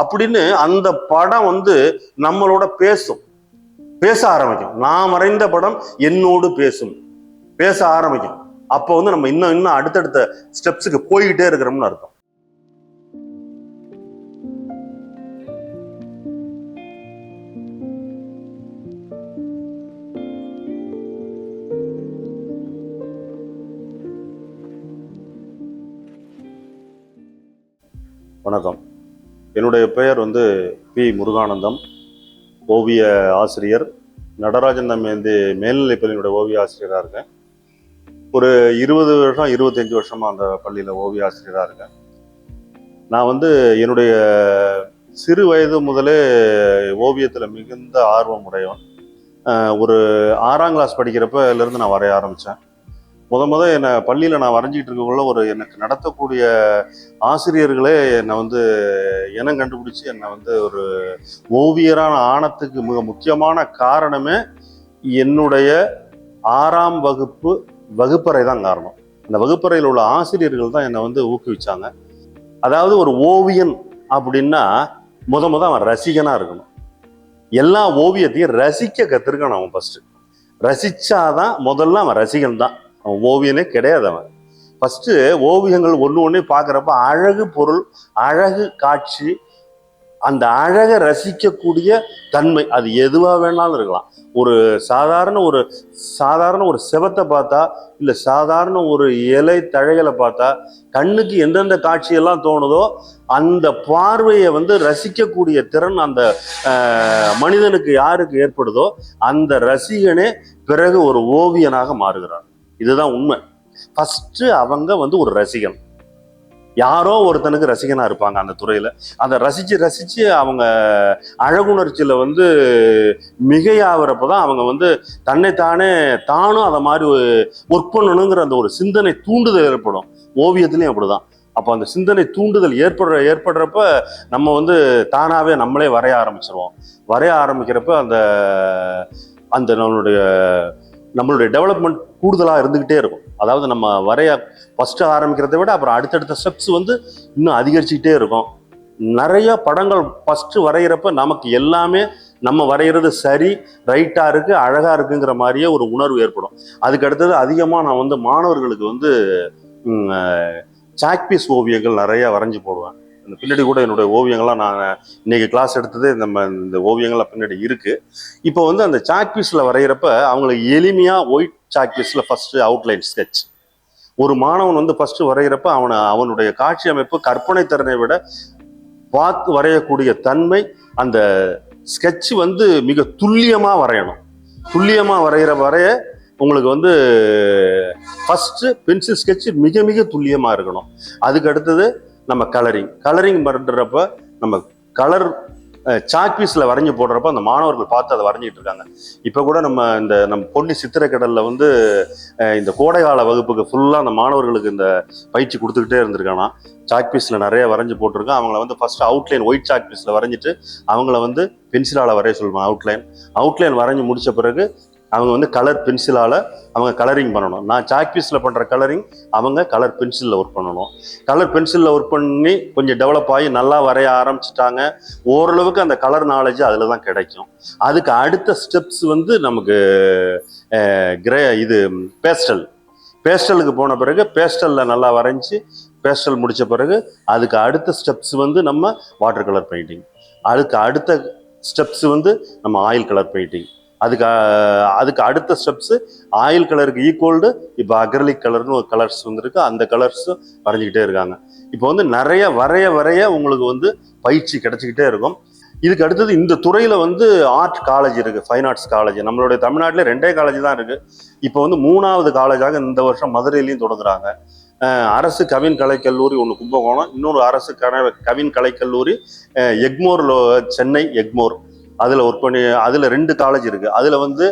அப்படின்னு அந்த படம் வந்து நம்மளோட பேசும். பேச ஆரம்பிக்கும். நான் மறைந்த படம் என்னோடு பேசும். பேச ஆரம்பிக்கும். அப்போ வந்து நம்ம இன்னும் இன்னும் அடுத்தடுத்த ஸ்டெப்ஸுக்கு போய்கிட்டே இருக்கிறோம்னு அர்த்தம். வணக்கம். என்னுடைய பெயர் வந்து பி. முருகானந்தம். ஓவிய ஆசிரியர். நடராஜன் தம்பி மேல்நிலைப்பள்ளியினுடைய ஓவிய ஆசிரியராக இருக்கேன். ஒரு இருபது வருஷம் இருபத்தஞ்சு வருஷமாக அந்த பள்ளியில் ஓவிய ஆசிரியராக இருக்கேன். நான் வந்து என்னுடைய சிறு வயது முதலே ஓவியத்தில் மிகுந்த ஆர்வம் உடையவன். ஒரு ஆறாம் கிளாஸ் படிக்கிறப்பலேருந்து நான் வரைய ஆரம்பித்தேன் முத முத என்னை பள்ளியில் நான் வரைஞ்சிக்கிட்டு இருக்கக்குள்ள ஒரு எனக்கு நடத்தக்கூடிய ஆசிரியர்களே என்னை வந்து இனம் கண்டுபிடிச்சி என்னை வந்து ஒரு ஓவியரான ஆணத்துக்கு மிக முக்கியமான காரணமே என்னுடைய ஆறாம் வகுப்பு வகுப்பறை தான் காரணம். அந்த வகுப்பறையில் உள்ள ஆசிரியர்கள் தான் என்னை வந்து ஊக்குவிச்சாங்க. அதாவது ஒரு ஓவியன் அப்படின்னா முத முத அவன் ரசிகனாக இருக்கணும். எல்லா ஓவியத்தையும் ரசிக்க கற்றுருக்கான் அவன் ஃபஸ்ட்டு ரசித்தாதான் முதல்ல அவன் ரசிகன் தான் அவன் ஓவியனே கிடையாது அவன். ஃபஸ்ட்டு ஓவியங்கள் ஒன்று ஒன்று பார்க்குறப்ப அழகு பொருள் அழகு காட்சி அந்த அழகை ரசிக்கக்கூடிய தன்மை அது எதுவாக வேணாலும் இருக்கலாம். ஒரு சாதாரண ஒரு சாதாரண ஒரு செவத்தை பார்த்தா இல்லை சாதாரண ஒரு இலை தழைகளை பார்த்தா கண்ணுக்கு எந்தெந்த காட்சியெல்லாம் தோணுதோ அந்த பார்வையை வந்து ரசிக்கக்கூடிய திறன் அந்த மனிதனுக்கு யாருக்கு ஏற்படுதோ அந்த ரசிகனே பிறகு ஒரு ஓவியனாக மாறுகிறான். இதுதான் உண்மை. ஃபஸ்ட்டு அவங்க வந்து ஒரு ரசிகன். யாரோ ஒருத்தனுக்கு ரசிகனாக இருப்பாங்க அந்த துறையில். அதை ரசித்து ரசித்து அவங்க அழகுணர்ச்சியில் வந்து மிகையாகிறப்ப தான் அவங்க வந்து தன்னைத்தானே தானும் அதை மாதிரி ஒர்க் பண்ணணுங்கிற அந்த ஒரு சிந்தனை தூண்டுதல் ஏற்படும். ஓவியத்துலேயும் அப்படி தான் அப்போ அந்த சிந்தனை தூண்டுதல் ஏற்படுற ஏற்படுறப்ப நம்ம வந்து தானாகவே நம்மளே வரைய ஆரம்பிச்சிருவோம். வரைய ஆரம்பிக்கிறப்ப அந்த அந்த நம்மளுடைய நம்மளுடைய டெவலப்மெண்ட் கூடுதலாக இருந்துக்கிட்டே இருக்கும். அதாவது நம்ம வரைய ஃபஸ்ட்டு ஆரம்பிக்கிறத விட அப்புறம் அடுத்தடுத்த ஸ்டெப்ஸ் வந்து இன்னும் அதிகரிச்சுக்கிட்டே இருக்கும். நிறைய படங்கள் ஃபஸ்ட்டு வரைகிறப்ப நமக்கு எல்லாமே நம்ம வரைகிறது சரி ரைட்டாக இருக்குது அழகாக இருக்குங்கிற மாதிரியே ஒரு உணர்வு ஏற்படும். அதுக்கு அடுத்தது அதிகமாக நான் வந்து மாணவர்களுக்கு வந்து சாக்பீஸ் ஓவியங்கள் நிறைய வரைஞ்சி போடுவேன். இந்த பின்னாடி கூட என்னுடைய ஓவியங்கள்லாம் நான் இன்னைக்கு கிளாஸ் எடுத்தது நம்ம இந்த ஓவியங்கள்லாம் பின்னாடி இருக்கு. இப்போ வந்து அந்த சாக்பீஸில் வரைகிறப்ப அவங்களுக்கு எளிமையாக ஒயிட் சாக்பீஸில் ஃபர்ஸ்ட் அவுட்லைன் ஸ்கெட்ச் ஒரு மாணவன் வந்து ஃபர்ஸ்ட் வரைகிறப்ப அவனை அவனுடைய காட்சி அமைப்பு கற்பனை திறனை விட பார்த்து வரையக்கூடிய தன்மை அந்த ஸ்கெட்ச் வந்து மிக துல்லியமாக வரையணும். துல்லியமாக வரைகிற வரைய உங்களுக்கு வந்து ஃபர்ஸ்ட் பென்சில் ஸ்கெட்ச் மிக மிக துல்லியமாக இருக்கணும். அதுக்கு அடுத்தது நம்ம கலரிங் கலரிங் பண்ணுறப்ப நம்ம கலர் சாக்பீஸில் வரைஞ்சி போடுறப்ப அந்த மாணவர்கள் பார்த்து அதை வரைஞ்சிட்டு இருக்காங்க. இப்போ கூட நம்ம இந்த நம்ம பொன்னி சித்திரக்கடலில் வந்து இந்த கோடைகால வகுப்புக்கு ஃபுல்லாக அந்த மாணவர்களுக்கு இந்த பயிற்சி கொடுத்துக்கிட்டே இருந்திருக்கானா? சாக்பீஸில் நிறைய வரைஞ்சி போட்டிருக்கேன் அவங்கள வந்து ஃபஸ்ட்டு அவுட்லைன் ஒயிட் சாக்பீஸில் வரைஞ்சிட்டு அவங்கள வந்து பென்சிலால் வரைய சொல்லுவேன் அவுட்லைன் அவுட்லைன் வரைஞ்சி முடித்த பிறகு அவங்க வந்து கலர் பென்சிலால் அவங்க கலரிங் பண்ணணும். நான் சாக்பீஸில் பண்ணுற கலரிங் அவங்க கலர் பென்சிலில் ஒர்க் பண்ணணும். கலர் பென்சிலில் ஒர்க் பண்ணி கொஞ்சம் டெவலப் ஆகி நல்லா வரைய ஆரம்பிச்சிட்டாங்க. ஓரளவுக்கு அந்த கலர் நாலேஜ் அதில் தான் கிடைக்கும். அதுக்கு அடுத்த ஸ்டெப்ஸ் வந்து நமக்கு கிரே இது பேஸ்டல் பேஸ்டலுக்கு போன பிறகு பேஸ்டலில் நல்லா வரைஞ்சி பேஸ்டல் முடித்த பிறகு அதுக்கு அடுத்த ஸ்டெப்ஸ் வந்து நம்ம வாட்டர் கலர் பெயிண்டிங் அதுக்கு அடுத்த ஸ்டெப்ஸ் வந்து நம்ம ஆயில் கலர் பெயிண்டிங் அதுக்கு அதுக்கு அடுத்த ஸ்டெப்ஸு ஆயில் கலருக்கு ஈக்குவல்டு இப்போ அக்ரலிக் கலர்னு ஒரு கலர்ஸ் வந்துருக்கு. அந்த கலர்ஸும் வரைஞ்சிக்கிட்டே இருக்காங்க. இப்போ வந்து நிறைய வரைய வரைய உங்களுக்கு வந்து பயிற்சி கிடைச்சிக்கிட்டே இருக்கும். இதுக்கு அடுத்தது இந்த துறையில் வந்து ஆர்ட் காலேஜ் இருக்குது ஃபைன் ஆர்ட்ஸ் காலேஜ் நம்மளுடைய தமிழ்நாட்டில் ரெண்டே காலேஜ் தான் இருக்குது இப்போ வந்து மூணாவது காலேஜாக இந்த வருஷம் மதுரையிலையும் தொடங்குறாங்க. அரசு கவின் கலைக்கல்லூரி ஒன்று கும்பகோணம். இன்னொரு அரசு கன கவின் கலைக்கல்லூரி எக்மோரில் சென்னை எக்மோர். அதில் ஒர்க் பண்ணி அதில் ரெண்டு காலேஜ் இருக்குது அதில் வந்து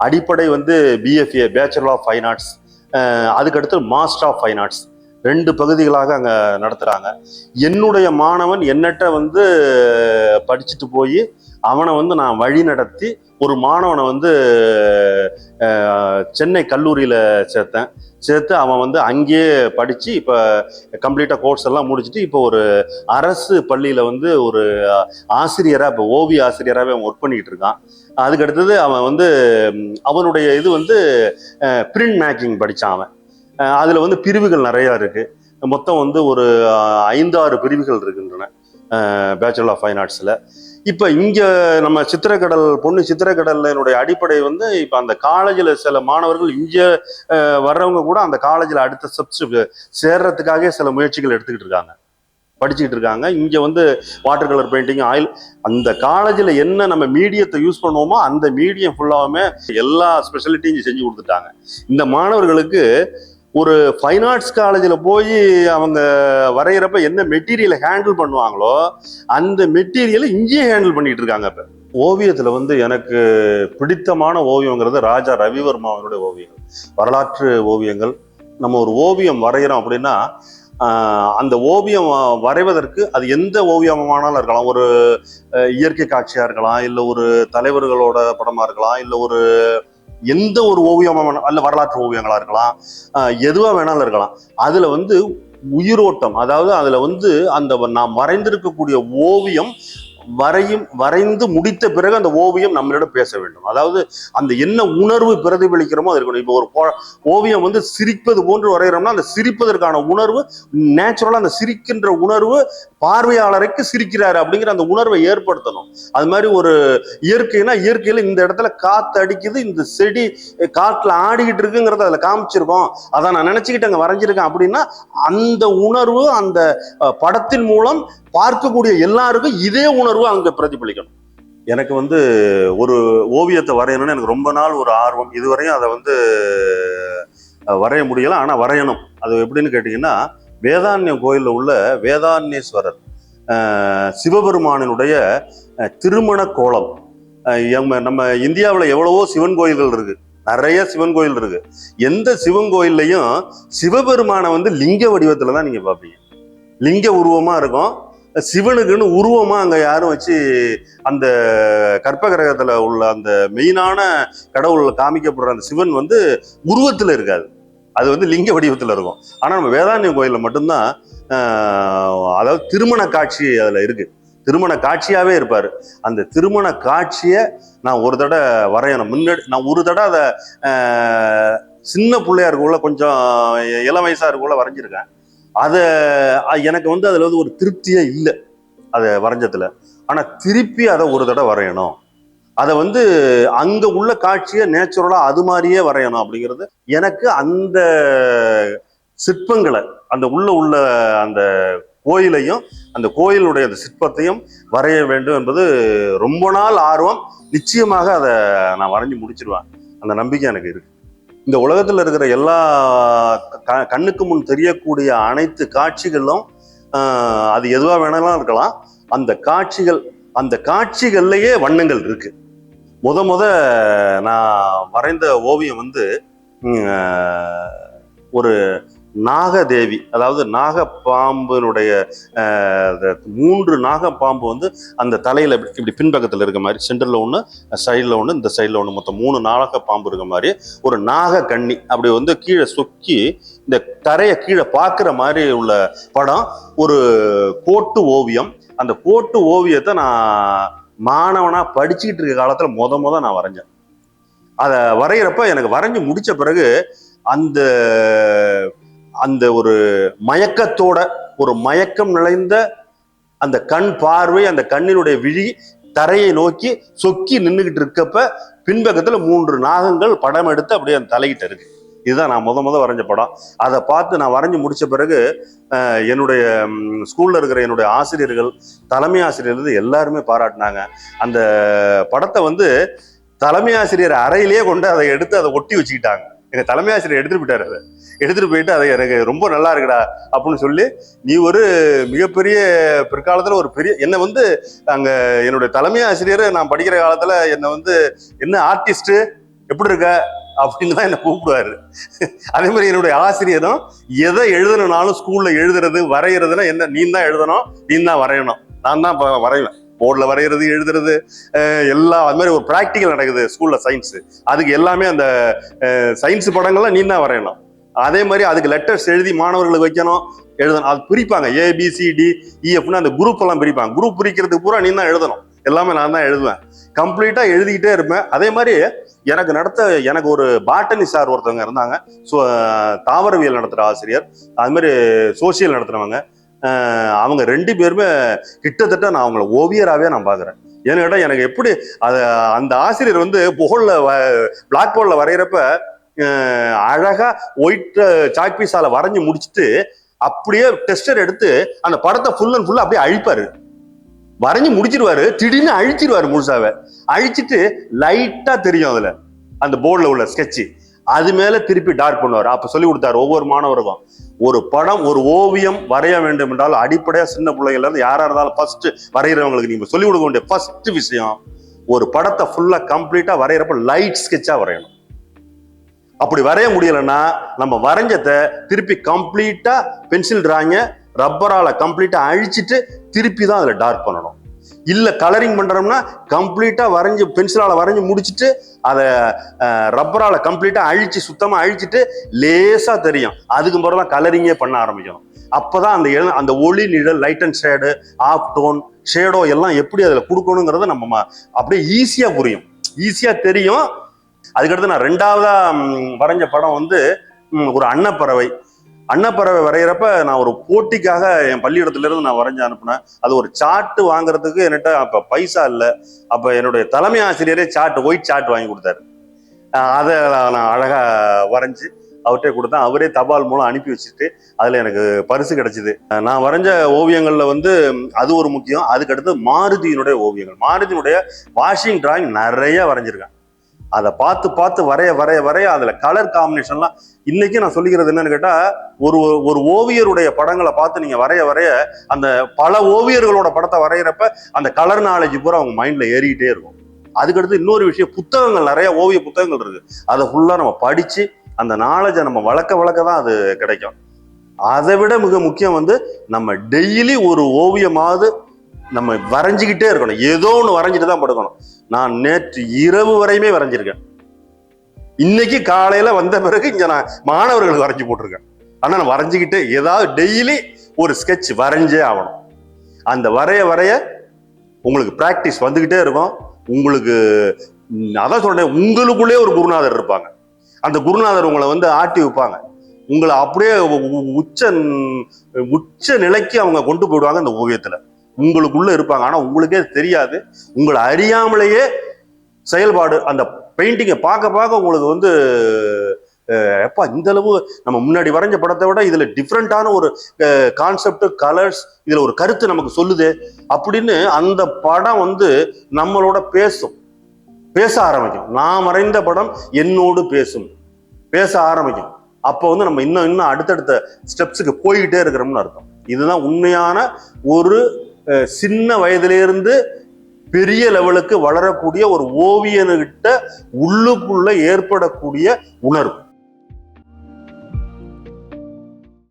அடிப்படை வந்து BFA bachelor of fine arts அதுக்கடுத்து மாஸ்டர் ஆஃப் ஃபைன் ஆர்ட்ஸ் ரெண்டு பகுதிகளாக அங்கே நடத்துகிறாங்க என்னுடைய மாணவன் என்னட்ட வந்து படிச்சுட்டு போய் அவனை வந்து நான் வழி நடத்தி ஒரு மாணவனை வந்து சென்னை கல்லூரியில் சேர்த்தேன். சேர்த்து அவன் வந்து அங்கேயே படித்து இப்போ கம்ப்ளீட்டாக கோர்ஸ் எல்லாம் முடிச்சுட்டு இப்போ ஒரு அரசு பள்ளியில் வந்து ஒரு ஆசிரியராக இப்போ ஓவிய ஆசிரியராகவே அவன் ஒர்க் பண்ணிக்கிட்டு இருக்கான். அதுக்கு அடுத்தது அவன் வந்து அவனுடைய இது வந்து பிரிண்ட் மேக்கிங் படித்தான் அவன். அதில் வந்து பிரிவுகள் நிறையா இருக்குது மொத்தம் வந்து ஒரு ஐந்தாறு பிரிவுகள் இருக்கின்றன பேச்சுலர் ஆஃப் ஃபைன் ஆர்ட்ஸில் இப்போ இங்கே நம்ம சித்திரக்கடல் பொண்ணு சித்திரக்கடலினுடைய அடிப்படை வந்து இப்போ அந்த காலேஜில் சில மாணவர்கள் இங்கே வர்றவங்க கூட அந்த காலேஜில் அடுத்த ஸ்டெப்ஸ் சேர்றதுக்காக சில முயற்சிகள் எடுத்துக்கிட்டு இருக்காங்க. படிச்சுக்கிட்டு இருக்காங்க. இங்கே வந்து வாட்டர் கலர் பெயிண்டிங் ஆயில் அந்த காலேஜில் என்ன நம்ம மீடியத்தை யூஸ் பண்ணுவோமோ அந்த மீடியம் ஃபுல்லாகவுமே எல்லா ஸ்பெஷலிட்டியும் செஞ்சு கொடுத்துட்டாங்க. இந்த மாணவர்களுக்கு ஒரு ஃபைன் ஆர்ட்ஸ் காலேஜில் போய் அவங்க வரைகிறப்ப என்ன மெட்டீரியலை ஹேண்டில் பண்ணுவாங்களோ அந்த மெட்டீரியலை இங்கேயே ஹேண்டில் பண்ணிட்டு இருக்காங்க இப்போ. ஓவியத்தில் வந்து எனக்கு பிடித்தமான ஓவியங்கிறது ராஜா ரவிவர்மாவினுடைய ஓவியங்கள். வரலாற்று ஓவியங்கள். நம்ம ஒரு ஓவியம் வரைகிறோம் அப்படின்னா அந்த ஓவியம் வரைவதற்கு அது எந்த ஓவியமானாலும் இருக்கலாம். ஒரு இயற்கை காட்சியாக இருக்கலாம் இல்லை ஒரு தலைவர்களோட படமாக இருக்கலாம் இல்லை ஒரு எந்த ஒரு ஓவியமாக அல்ல வரலாற்று ஓவியங்களா இருக்கலாம் எதுவா வேணாலும் இருக்கலாம். அதுல வந்து உயிரோட்டம் அதாவது அதுல வந்து அந்த நாம் வரைந்திருக்கக்கூடிய ஓவியம் வரையும் வரைந்து முடித்த பிறகு அந்த ஓவியம் நம்மளிடம் பேச வேண்டும். அதாவது அந்த என்ன உணர்வு பிரதிபலிக்கிறோமோ அது இருக்கணும். இப்போ ஒரு ஓவியம் வந்து சிரிப்பது போன்று வரைகிறோம்னா அந்த சிரிப்பதற்கான உணர்வு நேச்சுரலாக அந்த சிரிக்கின்ற உணர்வு பார்வையாளருக்கு சிரிக்கிறாரு அப்படிங்கிற அந்த உணர்வை ஏற்படுத்தணும். அது மாதிரி ஒரு இயற்கைனா இயற்கையில் இந்த இடத்துல காத்து அடிக்குது இந்த செடி காட்டுல ஆடிக்கிட்டு இருக்குங்கிறத அதில் காமிச்சிருக்கோம். அதை நான் நினச்சிக்கிட்டு அங்கே வரைஞ்சிருக்கேன் அப்படின்னா அந்த உணர்வு அந்த படத்தின் மூலம் பார்க்கக்கூடிய எல்லாருக்கும் இதே உணர்வு அங்க பிரதிபலிக்கணும். எனக்கு வந்து ஒரு ஓவியத்தை வரையணும்னு எனக்கு ரொம்ப நாள் ஒரு ஆர்வம். இதுவரையும் அதை வந்து வரைய முடியல. ஆனா வரையணும். அது எப்படின்னு கேட்டிங்கன்னா வேதாண்யம் கோயிலில் உள்ள வேதாண்யேஸ்வரர் சிவபெருமானினுடைய திருமண கோலம். நம்ம இந்தியாவில் எவ்வளவோ சிவன் கோயில்கள் இருக்கு. நிறைய சிவன் கோயில் இருக்கு. எந்த சிவன் கோயில்லையும் சிவபெருமானை வந்து லிங்க வடிவத்துல தான் நீங்க பார்ப்பீங்க. லிங்க உருவமா இருக்கும். சிவனுக்குன்னு உருவமா அங்க யாரும் வச்சு அந்த கற்ப கிரகத்தில் உள்ள அந்த மெயினான கடவுள் காமிக்கப்படுற அந்த சிவன் வந்து உருவத்துல இருக்காது அது வந்து லிங்க வடிவத்துல இருக்கும். ஆனா நம்ம வேதாந்தியம் கோயிலில் மட்டும்தான் அதாவது திருமண காட்சி அதுல இருக்கு. திருமண காட்சியாவே இருப்பாரு. அந்த திருமண காட்சியை நான் ஒரு தடவை வரையணும். முன்னாடி நான் ஒரு தடவை அதை சின்ன பிள்ளையா இருக்குள்ள கொஞ்சம் இளம் வயசா இருக்குள்ள வரைஞ்சிருக்கேன். அதை எனக்கு வந்து அதில் வந்து ஒரு திருப்தியே இல்லை அதை வரைஞ்சதுல. ஆனால் திருப்பி அதை ஒரு தடவை வரையணும். அதை வந்து அங்கே உள்ள காட்சியை நேச்சுரலாக அது மாதிரியே வரையணும் அப்படிங்கிறது எனக்கு அந்த சிற்பங்களை அந்த உள்ள உள்ள அந்த கோயிலையும் அந்த கோயிலுடைய அந்த சிற்பத்தையும் வரைய வேண்டும் என்பது ரொம்ப நாள் ஆர்வம். நிச்சயமாக அதை நான் வரைஞ்சி முடிச்சிருவேன். அந்த நம்பிக்கை எனக்கு இருக்கு. இந்த உலகத்தில் இருக்கிற எல்லா க- கண்ணுக்கு முன் தெரியக்கூடிய அனைத்து காட்சிகளும் அது எதுவாக வேணாலும் இருக்கலாம். அந்த காட்சிகள் அந்த காட்சிகள்லையே வண்ணங்கள் இருக்கு. முத முத நான் வரைந்த ஓவியம் வந்து ஒரு நாகதேவி அதாவது நாகப்பாம்பினுடைய ஆஹ், மூன்று மூன்று நாகப்பாம்பு வந்து அந்த தலையில் இப்படி இப்படி பின்பக்கத்தில் இருக்க மாதிரி சென்டரில் ஒன்று சைடில் ஒன்று இந்த சைடில் ஒன்று மொத்தம் மூணு நாகப்பாம்பு இருக்க மாதிரி ஒரு நாக கண்ணி அப்படி வந்து கீழே சொக்கி இந்த தரையை கீழே பார்க்குற மாதிரி உள்ள படம் ஒரு கோட்டு ஓவியம். அந்த கோட்டு ஓவியத்தை நான் மாணவனாக படிச்சுக்கிட்டு இருக்க காலத்தில் முத முத நான் வரைஞ்சேன். அதை வரைகிறப்ப எனக்கு வரைஞ்சி முடித்த பிறகு அந்த அந்த ஒரு மயக்கத்தோட ஒரு மயக்கம் நிறைந்த அந்த கண் பார்வை அந்த கண்ணினுடைய விழி தரையை நோக்கி சொக்கி நின்றுகிட்டு இருக்கப்ப பின்பக்கத்துல மூன்று நாகங்கள் படம் எடுத்து அப்படியே அந்த தலையிட்ட இருக்கு. இதுதான் நான் முத முத வரைஞ்ச படம். அதை பார்த்து நான் வரைஞ்சு முடிச்ச பிறகு என்னுடைய ஸ்கூல்ல இருக்கிற என்னுடைய ஆசிரியர்கள் தலைமை ஆசிரியர்லேருந்து எல்லாருமே பாராட்டினாங்க. அந்த படத்தை வந்து தலைமை ஆசிரியர் அறையிலேயே கொண்டு அதை எடுத்து அதை ஒட்டி வச்சுக்கிட்டாங்க. எங்க தலைமை ஆசிரியர் எடுத்துட்டு போயிட்டாரு அதை எடுத்துட்டு போயிட்டு அதை எனக்கு ரொம்ப நல்லா இருக்குடா அப்படின்னு சொல்லி நீ ஒரு மிகப்பெரிய பிற்காலத்துல ஒரு பெரிய என்னை வந்து அங்க என்னுடைய தலைமை ஆசிரியர் நான் படிக்கிற காலத்துல என்னை வந்து என்ன ஆர்டிஸ்ட் எப்படி இருக்க? அப்படின்னு தான் என்னை கூப்பிடுவாரு. அதே மாதிரி என்னுடைய ஆசிரியரும் எதை எழுதணும்னாலும் ஸ்கூல்ல எழுதுறது வரைகிறதுனா என்ன நீ தான் எழுதணும் நீ தான் வரையணும். நான் தான் வரைவேன். போர்டில் வரைகிறது எழுதுறது எல்லாம் அது மாதிரி ஒரு ப்ராக்டிக்கல் நடக்குது ஸ்கூலில் சயின்ஸு அதுக்கு எல்லாமே அந்த சயின்ஸ் படங்கள்லாம் நீ தான் வரையணும். அதே மாதிரி அதுக்கு லெட்டர்ஸ் எழுதி மாணவர்களுக்கு வைக்கணும் எழுதணும். அது பிரிப்பாங்க. ஏபிசிடி இஎஃப்னு e, அந்த குரூப் எல்லாம் பிரிப்பாங்க. குரூப் பிரிக்கிறதுக்கு பூரா நீ தான் எழுதணும். எல்லாமே நான் தான் எழுதுவேன். கம்ப்ளீட்டாக எழுதிக்கிட்டே இருப்பேன். அதே மாதிரி எனக்கு நடத்த எனக்கு ஒரு பாட்டனி சார் ஒருத்தவங்க இருந்தாங்க. ஸோ தாவரவியல் நடத்துகிற ஆசிரியர். அது மாதிரி சோசியல் நடத்துகிறவங்க அவங்க ரெண்டு பேருமே கிட்டத்தட்ட நான் அவங்கள ஓவியராகவே நான் பார்க்குறேன். ஏன்னு கேட்டால் எனக்கு எப்படி அது அந்த ஆசிரியர் வந்து புகழில் பிளாக் போர்டில் வரைகிறப்ப அழகாக ஒயிட் சாக் பீஸால் வரைஞ்சி முடிச்சுட்டு அப்படியே டெஸ்டர் எடுத்து அந்த படத்தை ஃபுல் அண்ட் ஃபுல்லாக அப்படியே அழிப்பார். வரைஞ்சி முடிச்சிருவாரு. திடீர்னு அழிச்சிருவாரு முழுசாவை. அழிச்சிட்டு லைட்டாக தெரியும் அதில். அந்த போர்டில் உள்ள ஸ்கெட்ச் அது மேல திருப்பி டார்க் பண்ணுவார். அப்ப சொல்லி கொடுத்தாரு ஒவ்வொரு மாணவருக்கும் ஒரு படம் ஒரு ஓவியம் வரைய வேண்டும் என்றால் அடிப்படையா சின்ன பிள்ளைகள்ல இருந்து யாரா இருந்தாலும் ஃபர்ஸ்ட் வரைகிறவங்களுக்கு நீங்க சொல்லிக் கொடுக்க வேண்டிய ஃபர்ஸ்ட் விஷயம் ஒரு படத்தை ஃபுல்லா கம்ப்ளீட்டா வரைகிறப்ப லைட் ஸ்கெட்சா வரையணும். அப்படி வரைய முடியலன்னா நம்ம வரைஞ்சத திருப்பி கம்ப்ளீட்டா பென்சில் டிராயிங்க ரப்பரால கம்ப்ளீட்டா அழிச்சிட்டு திருப்பி தான் அதுல டார்க் பண்ணணும். இல்லை கலரிங் பண்ணுறோம்னா கம்ப்ளீட்டாக வரைஞ்சி பென்சிலால் வரைஞ்சி முடிச்சிட்டு அதை ரப்பரால் கம்ப்ளீட்டாக அழிச்சு சுத்தமாக அழிச்சிட்டு லேசாக தெரியும். அதுக்கு பிறகு தான் கலரிங்கே பண்ண ஆரம்பிக்கணும் அப்பதான் அந்த எழு- அந்த ஒளி நிழல் light and shade of tone shadow எல்லாம் எப்படி அதில் கொடுக்கணுங்கிறத நம்ம அப்படியே ஈஸியாக புரியும். ஈஸியாக தெரியும். அதுக்கடுத்து நான் ரெண்டாவதாக வரைஞ்ச படம் வந்து ஒரு அன்னப்பறவை. அன்னப்பறவை வரைகிறப்ப நான் ஒரு போட்டிக்காக என் பள்ளியிடத்துலேருந்து நான் வரைஞ்சு அனுப்புனேன். அது ஒரு சாட்டு வாங்குறதுக்கு என்கிட்ட அப்போ பைசா இல்லை. அப்போ என்னுடைய தலைமை ஆசிரியரே சார்ட் ஒயிட் சார்ட் வாங்கி கொடுத்தாரு. அதை நான் அழகாக வரைஞ்சு அவர்கிட்ட கொடுத்தேன். அவரே தபால் மூலம் அனுப்பி வச்சுட்டு அதில் எனக்கு பரிசு கிடைச்சிது. நான் வரைஞ்ச ஓவியங்களில் வந்து அது ஒரு முக்கியம். அதுக்கடுத்து மாருதியினுடைய ஓவியங்கள். மாருதியினுடைய வாஷிங் டிராயிங் நிறைய வரைஞ்சிருக்கேன். அதை பார்த்து பார்த்து வரைய வரைய வரைய அதுல கலர் காம்பினேஷன்லாம் இன்னைக்கு நான் சொல்லிக்கிறது என்னன்னு கேட்டா ஒரு ஒரு ஓவியருடைய படங்களை பார்த்து நீங்க வரைய வரைய அந்த பல ஓவியர்களோட படத்தை வரைகிறப்ப அந்த கலர் நாலேஜ் பூரா அவங்க மைண்ட்ல ஏறிக்கிட்டே இருக்கும். அதுக்கடுத்து இன்னொரு விஷயம் புத்தகங்கள் நிறைய ஓவிய புத்தகங்கள் இருக்கு. அதை ஃபுல்லா நம்ம படிச்சு அந்த நாலேஜை நம்ம வளர்க்க வளர்க்க தான் அது கிடைக்கும். அதை விட மிக முக்கியம் வந்து நம்ம டெய்லி ஒரு ஓவியமாவது நம்ம வரைஞ்சிக்கிட்டே இருக்கணும். ஏதோ ஒன்று வரைஞ்சிட்டு தான் படுக்கணும். நான் நேற்று இரவு வரையுமே வரைஞ்சிருக்கேன். இன்னைக்கு காலையில வந்த பிறகு இங்க நான் மாணவர்களுக்கு வரைஞ்சி போட்டிருக்கேன். ஆனா நான் வரைஞ்சிக்கிட்டே ஏதாவது டெய்லி ஒரு ஸ்கெட்ச் வரைஞ்சே ஆகணும். அந்த வரைய வரைய உங்களுக்கு ப்ராக்டிஸ் வந்துகிட்டே இருக்கும். உங்களுக்கு அதான் சொல்றேன் உங்களுக்குள்ளே ஒரு குருநாதர் இருப்பாங்க. அந்த குருநாதர் உங்களை வந்து ஆட்டி வைப்பாங்க. உங்களை அப்படியே உச்ச உச்ச நிலைக்கு அவங்க கொண்டு போயிடுவாங்க இந்த ஓவியத்துல. உங்களுக்குள்ள இருப்பாங்க. ஆனா உங்களுக்கே தெரியாது. உங்களை அறியாமலேயே செயல்பாடு அந்த பெயிண்டிங்கை பார்க்க பார்க்க உங்களுக்கு வந்து எப்பா இந்த அளவு நம்ம முன்னாடி வரைஞ்ச படத்தை விட இதுல டிஃப்ரெண்டான ஒரு கான்செப்ட் கலர்ஸ் இதுல ஒரு கருத்து நமக்கு சொல்லுது அப்படின்னு அந்த படம் வந்து நம்மளோட பேசும். பேச ஆரம்பிக்கும். நான் வரைந்த படம் என்னோடு பேசும். பேச ஆரம்பிக்கும். அப்போ வந்து நம்ம இன்னும் இன்னும் அடுத்தடுத்த ஸ்டெப்ஸுக்கு போய்கிட்டே இருக்கிறோம்னு அர்த்தம். இதுதான் உண்மையான ஒரு சின்ன வயதிலிருந்து பெரிய லெவலுக்கு வளரக்கூடிய ஒரு ஓவியனுகிட்ட உள்ளுக்குள்ள ஏற்படக்கூடிய உணர்வு.